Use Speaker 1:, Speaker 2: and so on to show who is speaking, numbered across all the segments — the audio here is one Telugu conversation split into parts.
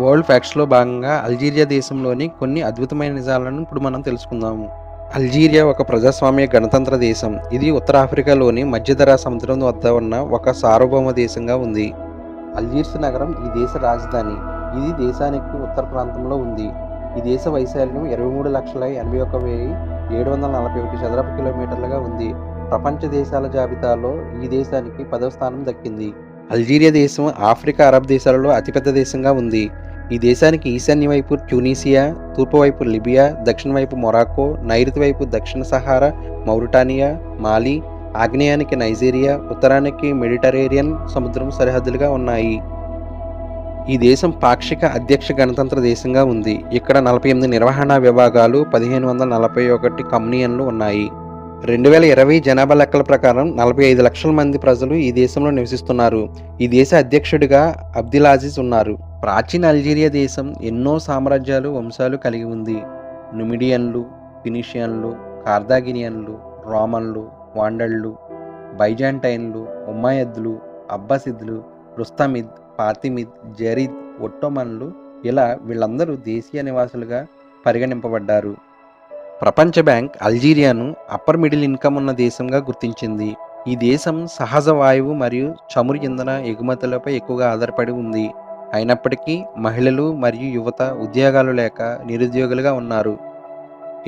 Speaker 1: వరల్డ్ ఫ్యాక్ట్స్లో భాగంగా అల్జీరియా దేశంలోని కొన్ని అద్భుతమైన నిజాలను ఇప్పుడు మనం తెలుసుకుందాము. అల్జీరియా ఒక ప్రజాస్వామ్య గణతంత్ర దేశం. ఇది ఉత్తర ఆఫ్రికాలోని మధ్యధరా సముద్రం వద్ద ఉన్న ఒక సార్వభౌమ దేశంగా ఉంది. అల్జీర్స్ నగరం ఈ దేశ రాజధాని. ఇది దేశానికి ఉత్తర ప్రాంతంలో ఉంది. ఈ దేశ వైశాల్యం ఇరవై మూడు లక్షల ఎనభై ఒక వెయ్యి ఏడు వందల నలభై ఒకటి చదరపు కిలోమీటర్లుగా ఉంది. ప్రపంచ దేశాల జాబితాలో ఈ దేశానికి పదవ స్థానం దక్కింది. అల్జీరియా దేశం ఆఫ్రికా అరబ్ దేశాలలో అతిపెద్ద దేశంగా ఉంది. ఈ దేశానికి ఈశాన్య వైపు ట్యూనీసియా తూర్పు వైపు లిబియా దక్షిణ వైపు మొరాకో నైరుతి వైపు దక్షిణ సహారా మౌరిటానియా మాలి ఆగ్నేయానికి నైజీరియా ఉత్తరానికి మెడిటరేనియన్ సముద్రం సరిహద్దులుగా ఉన్నాయి. ఈ దేశం పాక్షిక అధ్యక్ష గణతంత్ర దేశంగా ఉంది. ఇక్కడ నలభై ఎనిమిది నిర్వహణ విభాగాలు పదిహేను వందల నలభై ఒకటి కమ్యూనియన్లు ఉన్నాయి. రెండు వేల ఇరవై జనాభా లెక్కల ప్రకారం నలభై ఐదు లక్షల మంది ప్రజలు ఈ దేశంలో నివసిస్తున్నారు. ఈ దేశ అధ్యక్షుడిగా అబ్దుల్ ఉన్నారు. ప్రాచీన అల్జీరియా దేశం ఎన్నో సామ్రాజ్యాలు వంశాలు కలిగి ఉంది. నుమిడియన్లు ఫినిషియన్లు కార్దాగినియన్లు రోమన్లు వాండళ్ళు బైజాంటైన్లు ఉమ్మాయద్లు అబ్బాసిద్లు రుస్తమిద్ పాతిమిద్ జరీద్ ఒట్టోమన్లు ఇలా వీళ్ళందరూ దేశీయ నివాసులుగా పరిగణింపబడ్డారు. ప్రపంచ బ్యాంక్ అల్జీరియాను అప్పర్ మిడిల్ ఇన్కమ్ ఉన్న దేశంగా గుర్తించింది. ఈ దేశం సహజ వాయువు మరియు చమురు ఇంధన ఎగుమతులపై ఎక్కువగా ఆధారపడి ఉంది. అయినప్పటికీ మహిళలు మరియు యువత ఉద్యోగాలు లేక నిరుద్యోగులుగా ఉన్నారు.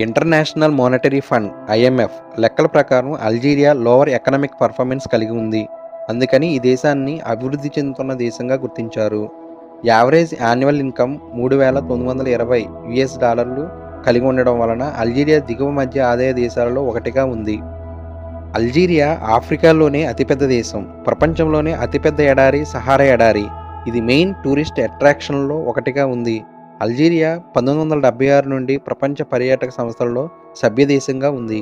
Speaker 1: ఇంటర్నేషనల్ మానిటరీ ఫండ్ ఐఎంఎఫ్ లెక్కల ప్రకారం అల్జీరియా లోవర్ ఎకనామిక్ పర్ఫార్మెన్స్ కలిగి ఉంది. అందుకని ఈ దేశాన్ని అభివృద్ధి చెందుతున్న దేశంగా గుర్తించారు. యావరేజ్ యాన్యువల్ ఇన్కమ్ మూడు వేల తొమ్మిది వందల ఇరవై యుఎస్ డాలర్లు కలిగి ఉండడం వలన అల్జీరియా దిగువ మధ్య ఆదాయ దేశాలలో ఒకటిగా ఉంది. అల్జీరియా ఆఫ్రికాలోనే అతిపెద్ద దేశం ప్రపంచంలోనే అతిపెద్ద ఎడారి సహారా ఎడారి. ఇది మెయిన్ టూరిస్ట్ అట్రాక్షన్లో ఒకటిగా ఉంది. అల్జీరియా పంతొమ్మిది వందల డెబ్బై ఆరు నుండి ప్రపంచ పర్యాటక సంస్థలలో సభ్యదేశంగా ఉంది.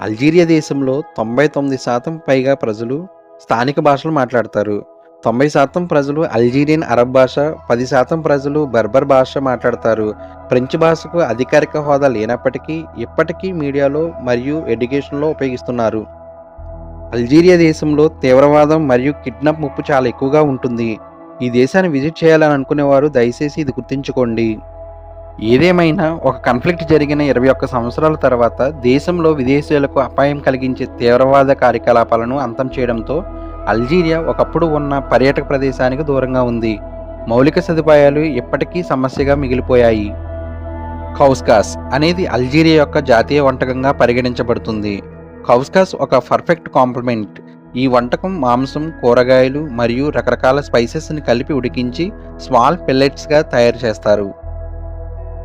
Speaker 1: అల్జీరియా దేశంలో తొంభై తొమ్మిది శాతం పైగా ప్రజలు స్థానిక భాషలు మాట్లాడతారు. తొంభై శాతం ప్రజలు అల్జీరియన్ అరబ్ భాష పది శాతం ప్రజలు బర్బర్ భాష మాట్లాడతారు. ఫ్రెంచ్ భాషకు అధికారిక హోదా లేనప్పటికీ ఇప్పటికీ మీడియాలో మరియు ఎడ్యుకేషన్లో ఉపయోగిస్తున్నారు. అల్జీరియా దేశంలో తీవ్రవాదం మరియు కిడ్నాప్ ముప్పు చాలా ఎక్కువగా ఉంటుంది. ఈ దేశాన్ని విజిట్ చేయాలని అనుకునేవారు దయచేసి ఇది గుర్తుంచుకోండి. ఏదేమైనా ఒక కాన్ఫ్లిక్ట్ జరిగిన ఇరవై ఒక్క సంవత్సరాల తర్వాత దేశంలో విదేశీయులకు అపాయం కలిగించే తీవ్రవాద కార్యకలాపాలను అంతం చేయడంతో అల్జీరియా ఒకప్పుడు ఉన్న పర్యాటక ప్రదేశానికి దూరంగా ఉంది. మౌలిక సదుపాయాలు ఇప్పటికీ సమస్యగా మిగిలిపోయాయి. కౌస్కాస్ అనేది అల్జీరియా యొక్క జాతీయ వంటకంగా పరిగణించబడుతుంది. కౌస్కాస్ ఒక పర్ఫెక్ట్ కాంప్లిమెంట్. ఈ వంటకం మాంసం కూరగాయలు మరియు రకరకాల స్పైసెస్ని కలిపి ఉడికించి స్మాల్ పిల్లెట్స్గా తయారు చేస్తారు.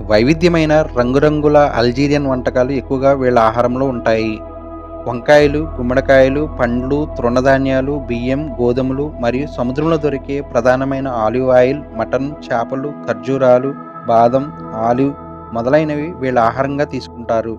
Speaker 1: వైవిధ్యమైన రంగురంగుల అల్జీరియన్ వంటకాలు ఎక్కువగా వీళ్ళ ఆహారంలో ఉంటాయి. వంకాయలు గుమ్మడికాయలు పండ్లు తృణధాన్యాలు బియ్యం గోధుమలు మరియు సముద్రంలో దొరికే ప్రధానమైన ఆలివ్ ఆయిల్ మటన్ చేపలు ఖర్జూరాలు బాదం ఆలివ్ మొదలైనవి వీళ్ళ ఆహారంగా తీసుకుంటారు.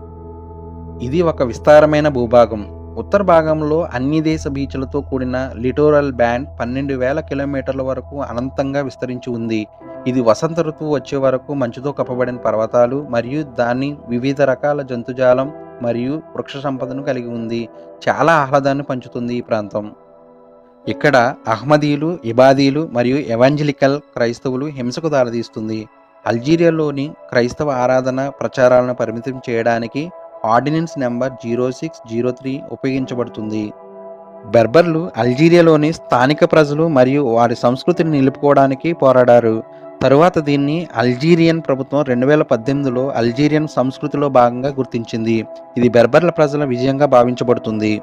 Speaker 1: ఇది ఒక విస్తారమైన భూభాగం. ఉత్తర భాగంలో అన్ని దేశ బీచ్లతో కూడిన లిటోరల్ బ్యాండ్ పన్నెండు వేల కిలోమీటర్ల వరకు అనంతంగా విస్తరించి ఉంది. ఇది వసంత ఋతువు వచ్చే వరకు మంచుతో కప్పబడిన పర్వతాలు మరియు దాని వివిధ రకాల జంతుజాలం మరియు వృక్ష సంపదను కలిగి ఉంది. చాలా ఆహ్లాదాన్ని పంచుతుంది ఈ ప్రాంతం. ఇక్కడ అహ్మదీలు ఇబాదీలు మరియు ఎవాంజలికల్ క్రైస్తవులు హింసకు దారితీస్తుంది. అల్జీరియాలోని క్రైస్తవ ఆరాధన ప్రచారాలను పరిమితం చేయడానికి ordinance number zero six zero three ఉపయోగించబడుతుంది. బెర్బర్లు అల్జీరియాలోని స్థానిక ప్రజలు మరియు వారి సంస్కృతిని నిలుపుకోవడానికి పోరాడారు. తరువాత దీన్ని అల్జీరియన్ ప్రభుత్వం రెండు వేల పద్దెనిమిదిలో అల్జీరియన్ సంస్కృతిలో భాగంగా గుర్తించింది. ఇది బెర్బర్ల ప్రజల విజయంగా భావించబడుతుంది.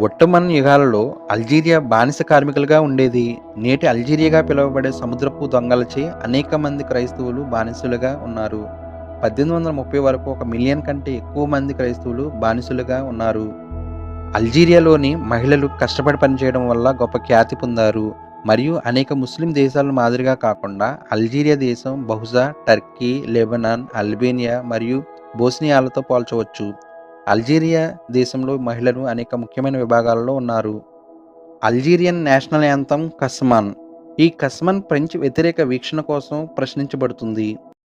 Speaker 1: ఒట్టమన్ యుగాలలో అల్జీరియా బానిస కార్మికులుగా ఉండేది. నేటి అల్జీరియాగా పిలువబడే సముద్రపు దొంగలచే అనేక మంది క్రైస్తవులు బానిసలుగా ఉన్నారు. పద్దెనిమిది వందల ముప్పై వరకు ఒక మిలియన్ కంటే ఎక్కువ మంది క్రైస్తవులు బానిసలుగా ఉన్నారు. అల్జీరియాలోని మహిళలు కష్టపడి పనిచేయడం వల్ల గొప్ప ఖ్యాతి పొందారు. మరియు అనేక ముస్లిం దేశాల మాదిరిగా కాకుండా అల్జీరియా దేశం బహుశా టర్కీ లెబనాన్ అల్బేనియా మరియు బోస్నియాలతో పోల్చవచ్చు. అల్జీరియా దేశంలో మహిళలు అనేక ముఖ్యమైన విభాగాలలో ఉన్నారు. Algerian national anthem Kassaman. ఈ కస్మాన్ ఫ్రెంచ్ వ్యతిరేక వీక్షణ కోసం ప్రశ్నించబడుతుంది.